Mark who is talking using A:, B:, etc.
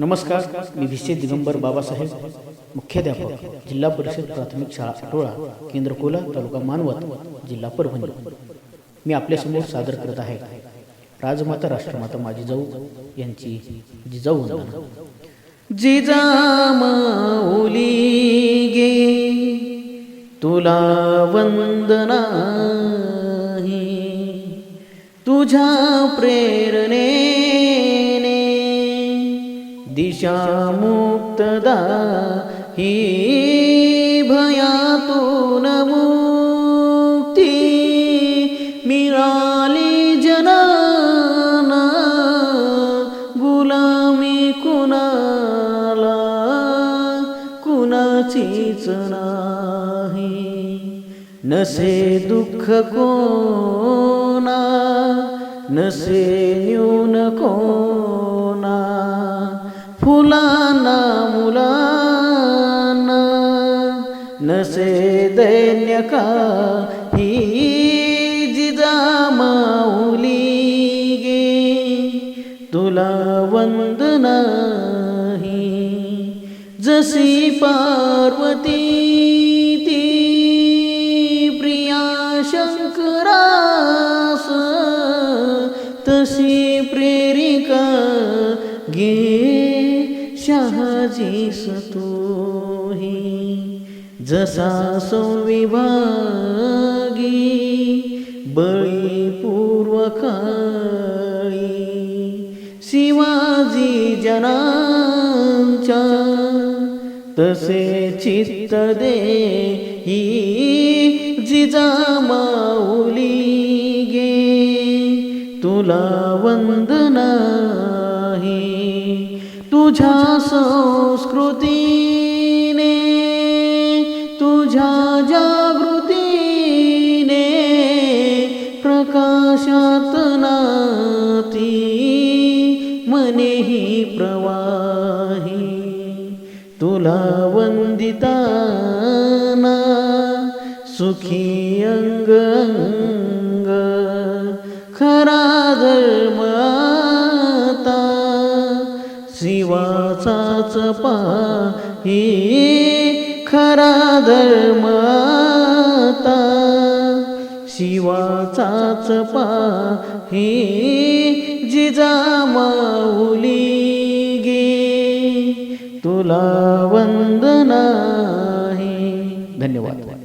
A: नमस्कार मी भिसे दिगंबर बाबासाहेब मुख्याध्यापक जिल्हा परिषद प्राथमिक शाळा अटोळा केंद्र कोला तालुका मानवत जिल्हा परभणी. मी आपल्यासमोर सादर करत आहे राजमाता राष्ट्रमाता माझी जाऊ यांची जिजाऊ जिजामाऊली गे तुला वंदना तुझ्या प्रेरणे दिशा मुक्तदा ही भयातून मुक्ती मिळाली जनाना गुलामी कुणाला कुणाचीच नाही. नसे दुःख कोणा नसे न्यून कोणा फुलांना मुलांना. नसे दैन्य का ही जिजा माऊली गे. तुला वंदना जशी पार्वती ती प्रिया शंकरास. तशी प्रेरिका गे. शहाजी सतोही जसा संविभागी बळी पूर्वकाळी शिवाजी जनांच्या तसे चित्त दे ही जिजा माऊली गे तुला वंदना ही तुझ्या संस्कृतीने तुझ्या जागृतीने प्रकाशात नाती मनेही प्रवाही. तुला वंदिताना सुखी अंग अंग खरा धर्म हाच पाही खरा धर्माता. शिवाचाच पाही जिजामाऊली गे. तुला वंदना धन्यवाद.